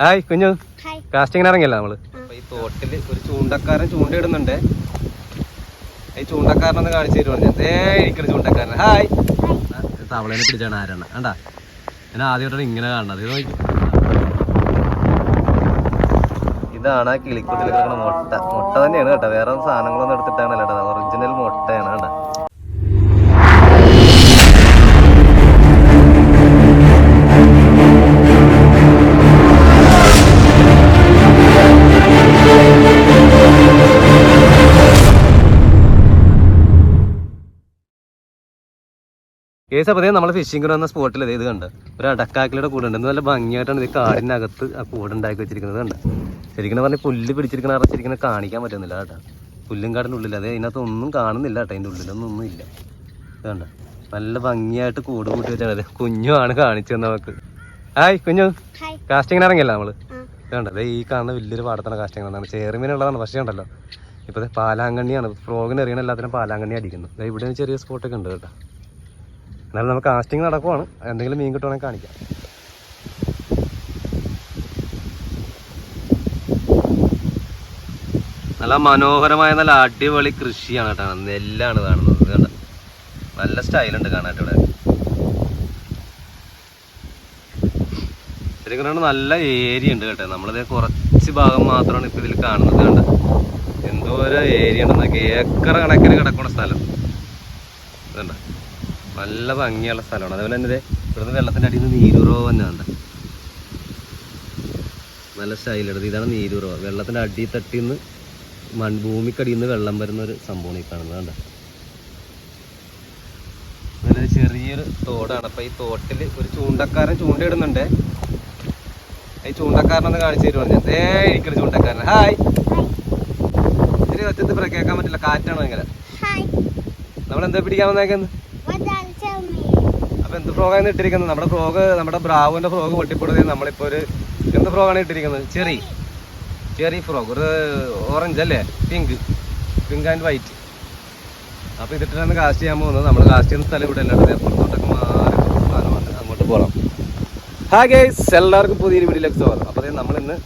Hi കുഞ്ഞു. കാസ്റ്റിങ്ങിന് ഇറങ്ങിയല്ല നമ്മൾ? ഈ തോട്ടിൽ ഒരു ചൂണ്ടക്കാരൻ ചൂണ്ടയിടുന്നുണ്ട്. ഈ ചൂണ്ടക്കാരനൊന്ന് കാണിച്ചു തരുവാണ് ഞാൻ ഇരിക്കുന്ന ചൂണ്ടക്കാരൻ ഹായ്. തവളേനെ പിടിച്ചാണ് ആരാണ്? കണ്ടാ? ഞാൻ ആദ്യമായിട്ടാണ് ഇങ്ങനെ കാണുന്നത്. ഇത് നോക്കി. ഇതാണ് ആ കിളിക്കുട്ടിൽ കിടക്കുന്ന മുട്ട. മുട്ട തന്നെയാണ് കേട്ടോ. വേറെ സാധനങ്ങളൊന്നും എടുത്തിട്ടാണ് കേട്ടോ കേസ് അപ്പോൾ നമ്മൾ ഫിഷിംഗ് വന്ന സ്പോട്ടിൽ ഇത് കണ്ട്. ഒരു അടക്കാക്കിലൂടെ കൂടെ ഉണ്ട്. നല്ല ഭംഗിയായിട്ടാണ് ഇത് കാടിനകത്ത് ആ കൂടുണ്ടാക്കി വെച്ചിരിക്കുന്നത് കണ്ട്. ശരിക്കും പറഞ്ഞാൽ പുല്ല് പിടിച്ചിരിക്കണ ശരിക്കും കാണിക്കാൻ പറ്റുന്നില്ല കേട്ടോ. പുല്ലും കാടിന്റെ ഉള്ളിൽ അതെ അതിനകത്ത് ഒന്നും കാണുന്നില്ല കേട്ടോ. അതിന്റെ ഉള്ളിലൊന്നും ഒന്നും ഇല്ല. ഇത് കണ്ട. നല്ല ഭംഗിയായിട്ട് കൂട് കൂട്ടി വെച്ചാൽ കുഞ്ഞുമാണ് കാണിച്ചു തന്നെ നമുക്ക്. ഹായ് കുഞ്ഞു. കാസ്റ്റിങ്ങിന് ഇറങ്ങിയല്ല നമ്മൾ ഇതുണ്ട് അതെ ഈ കാണുന്ന വലിയൊരു പാടത്താണ് കാസ്റ്റിംഗ് എന്നാണ് ചേറുമീനുള്ളതാണ് പക്ഷേ ഉണ്ടല്ലോ ഇപ്പോൾ പാലാങ്കണ്ണിയാണ്. ഫ്രോഗിന് എറിയണ എല്ലാത്തിനും പാലാങ്കണ്ണി അടിക്കുന്നു. ഇവിടെ ചെറിയ സ്പോട്ടൊക്കെ ഉണ്ട് കേട്ടോ. എന്നാലും നമുക്ക് കാസ്റ്റിംഗ് നടക്കുവാണ്. എന്തെങ്കിലും മീൻ കിട്ടുവാണെങ്കിൽ കാണിക്കാം. നല്ല മനോഹരമായ നല്ല അടിപൊളി കൃഷിയാണ് കേട്ടോ. നെല്ലാണ് കാണുന്നത്. കേട്ടോ നല്ല സ്റ്റൈലുണ്ട് കാണാനായിട്ട് ഇവിടെ. ശരിക്കും പറഞ്ഞാൽ നല്ല ഏരിയ ഉണ്ട് കേട്ടോ. നമ്മളിത് കുറച്ച് ഭാഗം മാത്രമാണ് ഇപ്പൊ ഇതിൽ കാണുന്നത് കണ്ട? എന്തോ ഏരിയ ഉണ്ടെന്നൊക്കെ. ഏക്കർ കണക്കിന് കിടക്കുന്ന സ്ഥലം. ഇതുണ്ട? നല്ല ഭംഗിയുള്ള സ്ഥലമാണ്. അതുപോലെ തന്നെ ഇവിടുന്ന് വെള്ളത്തിന്റെ അടിയിൽ നിന്ന് നീരുറവ് തന്നെയുണ്ട് നല്ല സ്റ്റൈലെടുത്ത് ഇതാണ് നീരുറവ് വെള്ളത്തിന്റെ അടി തട്ടിൽ നിന്ന് മൺ ഭൂമിക്കടിയിൽ നിന്ന് വെള്ളം വരുന്ന ഒരു സംഭവമാണ് ഈ കാണുന്നത് കണ്ട. നല്ല ചെറിയൊരു തോടാണ്. അപ്പോൾ ഈ തോട്ടിൽ ഒരു ചൂണ്ടക്കാരൻ ചൂണ്ടയിടുന്നുണ്ട്. ഈ ചൂണ്ടക്കാരനൊന്ന് കാണിച്ചു തരുവാണ് ഞാൻ ഏ ഇരിക്കുന്ന ചൂണ്ടക്കാരൻ. ഹായ് ശരി ഒറ്റത്ത് കേൾക്കാൻ പറ്റില്ല. കാറ്റാണ് ഭയങ്കര. നമ്മളെന്താ പിടിക്കാൻ വന്നേക്കുന്നത്? അപ്പൊ എന്ത് ഫ്രോഗാണ് ഇട്ടിരിക്കുന്നത്? നമ്മുടെ ഫ്രോഗ് നമ്മുടെ ബ്രാവുന്റെ ഫ്രോഗ് പൊട്ടിപ്പോടുന്നത് നമ്മളിപ്പോ ഒരു എന്ത് ഫ്രോഗാണ് ഇട്ടിരിക്കുന്നത്? ചെറി. ചെറി ഫ്രോഗ് ഒരു ഓറഞ്ച് അല്ലേ? പിങ്ക് പിങ്ക് ആൻഡ് വൈറ്റ് അപ്പൊ ഇതിട്ടാണ് കാസ്റ്റ് ചെയ്യാൻ പോകുന്നത് നമ്മൾ കാസ്റ്റ് ചെയ്യുന്ന സ്ഥലം ഇവിടെ അല്ലാണ്ട് പുറത്തോട്ടൊക്കെ മാറി സാധനമാണ്. അങ്ങോട്ട് പോകണം ഹാ ഗേസ് എല്ലാവർക്കും പുതിയൊരു വീഡിയോയിലേക്ക് സ്വാഗതം. അപ്പോൾ നമ്മളിന്ന്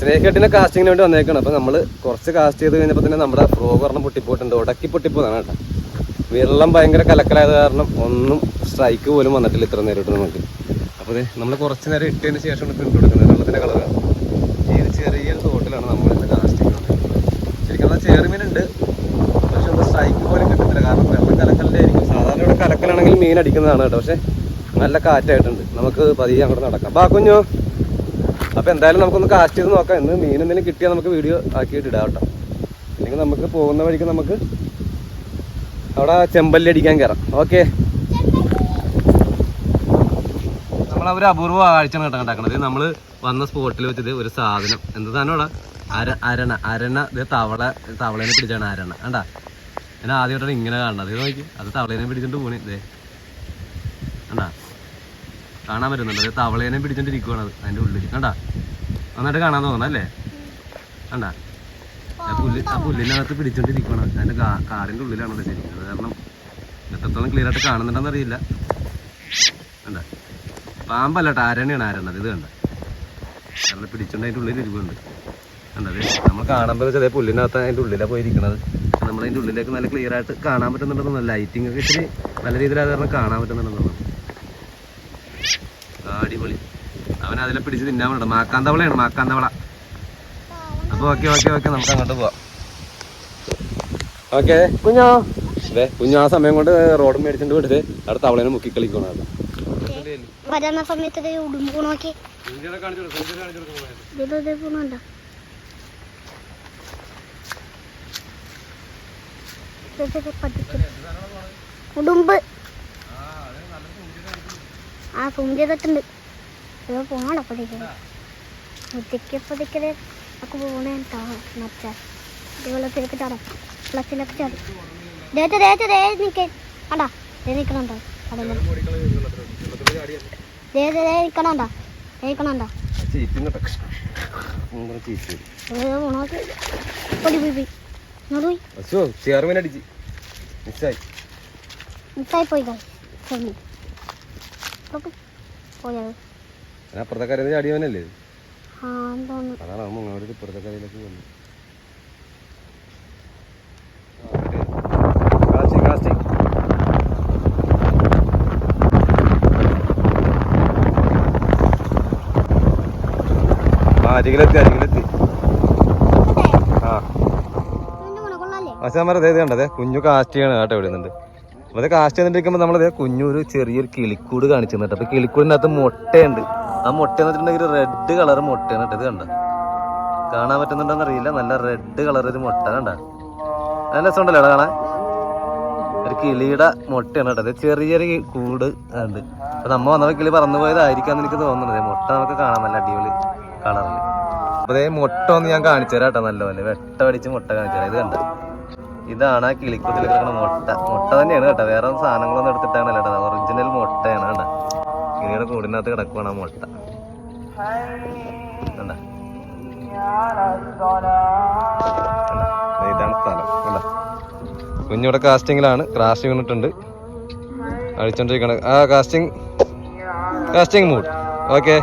സ്നേഹട്ടിനെ കാസ്റ്റിങ്ങിന് വേണ്ടി വന്നേക്കാണ്. അപ്പോൾ നമ്മൾ കുറച്ച് കാസ്റ്റ് ചെയ്ത് കഴിഞ്ഞപ്പോൾ തന്നെ നമ്മുടെ ഫ്രോഗ് ഒരെണ്ണം പൊട്ടിപ്പോയിട്ടുണ്ട്. ഉടക്കി പൊട്ടിപ്പോതാണ് കേട്ടോ. വെള്ളം ഭയങ്കര കലക്കലായത് കാരണം ഒന്നും സ്ട്രൈക്ക് പോലും വന്നിട്ടില്ല ഇത്ര നേരിട്ട് നമുക്ക്. അപ്പോൾ നമ്മൾ കുറച്ച് നേരം ഇട്ടതിന് ശേഷമാണ് ഇട്ട് കൊടുക്കുന്നത് വെള്ളത്തിന്റെ കളർ ഈ ചെറിയ തോട്ടിലാണ് നമ്മൾ ഇന്ന് കാസ്റ്റിംഗ് ശരിക്കും നമ്മൾ ചെറുമീനുണ്ട് പക്ഷെ ഒന്ന് സ്ട്രൈക്ക് പോലും കിട്ടത്തില്ല. കാരണം വെള്ളം കലക്കലിന്റെ ആയിരിക്കും സാധാരണ ഇവിടെ കലക്കലാണെങ്കിൽ മീൻ അടിക്കുന്നതാണ് കേട്ടോ. പക്ഷേ നല്ല കാറ്റായിട്ടുണ്ട്. നമുക്ക് പതിയെ അങ്ങോട്ട് നടക്കാം. ബാ കുഞ്ഞു. അപ്പോൾ എന്തായാലും നമുക്കൊന്ന് കാസ്റ്റ് ചെയ്ത് നോക്കാം. ഇന്ന് മീൻ എന്തെങ്കിലും കിട്ടിയാൽ നമുക്ക് വീഡിയോ ആക്കിയിട്ട് ഇടാം കേട്ടോ. അല്ലെങ്കിൽ നമുക്ക് പോകുന്ന വഴിക്ക് നമുക്ക് അവിടെ ചെമ്പല്ലി അടിക്കാൻ കയറാം ഓക്കെ നമ്മൾ ഒരു അപൂർവ കാഴ്ചയാണ് കേട്ടോ നമ്മൾ വന്ന സ്പോട്ടിൽ വെച്ചത് ഒരു സാധനം. എന്ത് സാധനം അവിടെ അര അരണ. അരണ ഇത് തവള തവളേനെ പിടിച്ചാണ് അരണ. കണ്ടാ? ഞാൻ ആദ്യമായിട്ടാണ് ഇങ്ങനെ കാണുന്നത്. ഇത് നോക്കി. അത് തവളേനെ പിടിച്ചിട്ട് പോണേ. ഇതേ കണ്ടാ? കാണാൻ പറ്റുന്നുണ്ട്? അത് തവളേനെ പിടിച്ചോണ്ടിരിക്കുവാണ് അത് അതിന്റെ ഉള്ളിൽ കണ്ടാ? നന്നായിട്ട് കാണാൻ തോന്നുന്നല്ലേ കണ്ടാ? ആ പുല്ല് ആ പുല്ലിനകത്ത് പിടിച്ചോണ്ടിരിക്കുവാണ്. അതിന്റെ കാ- കാടിന്റെ ഉള്ളിലാണ് ശരി അത് കാരണം എത്രത്തോളം ക്ലിയർ ആയിട്ട് കാണുന്നുണ്ടെന്ന് അറിയില്ല. കണ്ട? പാമ്പല്ല ആരണയാണ് ആരണത് ഇത് കണ്ട? കാരണം പിടിച്ചോണ്ട് അതിന്റെ ഉള്ളിൽ ഇരുവുണ്ട് കണ്ടത് നമ്മൾ കാണുമ്പോൾ വെച്ചാൽ അതേ പുല്ലിനകത്ത് അതിന്റെ ഉള്ളിലാണ് പോയിരിക്കുന്നത് നമ്മൾ അതിന്റെ ഉള്ളിലേക്ക് നല്ല ക്ലിയർ ആയിട്ട് കാണാൻ പറ്റുന്നുണ്ടെന്ന് ലൈറ്റിംഗ് ഒക്കെ ഇച്ചിരി നല്ല രീതിയിൽ അത് കാരണം കാണാൻ പറ്റുന്നുണ്ടെന്ന് അടിപൊളി. അവൻ അതിലെ പിടിച്ച് തിന്നാൻ വേണ്ട മാക്കാന്തവളയാണ് മാക്കാന്തവള. അപ്പൊ ഓക്കെ ഓക്കെ ഓക്കെ നമുക്ക് അങ്ങോട്ട് പോവാം. ഓക്കെ കുഞ്ഞോ? അതെ കുഞ്ഞു ആ സമയം കൊണ്ട് റോഡ് മേടിച്ചിട്ട് വിട്ടത് അവിടെ തവളേനെ മുക്കി കളിക്കണം വരുന്ന സമയത്ത് ഉടുമ്പ് നോക്കി. ഇത് പോണുണ്ടോ. ഉടുമ്പ്. ആ സൂം ചെയ്തിട്ടുണ്ട് ഇത് പോണോ പതുക്കെ ഉച്ചയ്ക്ക് പതുക്കെ ഒക്കെ പോണേ മച്ച വെള്ളത്തിലേക്ക് ചാടാം. വെള്ളത്തിലേക്ക് ചാടും. ദേഹത്ത് ദേഹത്ത് ദേ നിൽക്കേ കണ്ടാ? ദേ നിൽക്കണുണ്ടോ കടന്നു പോയത് അപ്പുറത്തെ കരയിൽ ചാടിയവനല്ലേ? അതാണ് ഇപ്പുറത്തെ കരയിലേക്ക് പോകുന്നത് കാസ്റ്റിംഗ് കാസ്റ്റിംഗ് ആ അരികിലെത്തി അരികിലെത്തി. ആ. ആശാമാരെ അതേ കണ്ടതേ കുഞ്ഞു കാസ്റ്റ് ചെയ്യണം കേട്ടോ ഇവിടെ നിന്നുണ്ട് അപ്പൊ കാസ്റ്റ് ചെയ്തിട്ടിരിക്കുമ്പോൾ നമ്മളത് കുഞ്ഞു ഒരു ചെറിയൊരു കിളിക്കൂട് കാണിച്ചു തന്നിട്ട് അപ്പൊ കിളിക്കൂടിനകത്ത് മുട്ടയുണ്ട്. ആ മുട്ട എന്ന് വെച്ചിട്ടുണ്ടെങ്കിൽ റെഡ് കളർ മുട്ടയാണ് കേട്ടോ ഇത് കണ്ട? കാണാൻ പറ്റുന്നുണ്ടോന്ന് അറിയില്ല. നല്ല റെഡ് കളർ ഒരു മുട്ട കണ്ട? നല്ല രസമുണ്ടല്ലോ കാണാൻ. ഒരു കിളിയുടെ മുട്ടയാണ് കേട്ടോ അത് ചെറിയൊരു കൂട് ഉണ്ട് അപ്പൊ നമ്മ വന്നപ്പോ കിളി പറന്നു പോയതായിരിക്കാന്ന് എനിക്ക് തോന്നുന്നത് മുട്ട നമുക്ക് കാണാൻ നല്ല അടിപൊളി കളറിൽ അപ്പൊ മുട്ട ഒന്ന് ഞാൻ കാണിച്ചു തരാം കേട്ടോ നല്ലപോലെ. വെട്ട അടിച്ച് മുട്ട കാണിച്ചു തരാം. ഇത് കണ്ട? ഇതാണ് ആ കിളിക്കുത്തിൽ കിടക്കുന്ന മുട്ട. മുട്ട തന്നെയാണ് കേട്ടോ. വേറെ സാധനങ്ങളൊന്നും എടുത്തിട്ടാണ് കേട്ടോ ഒറിജിനൽ മുട്ടയാണ് കേട്ടോ കിളിയുടെ കൂടിനകത്ത് കിടക്കുവാണ് ആ മുട്ട. ഇതാണ് സ്ഥലം. കുഞ്ഞിവിടെ കാസ്റ്റിങ്ങിലാണ് കാസ്റ്റിംഗ് വന്നിട്ടുണ്ട്. അടിച്ചോണ്ടിരിക്കണ ആ കാസ്റ്റിംഗ് കാസ്റ്റിംഗ് മൂഡ് ഓക്കെ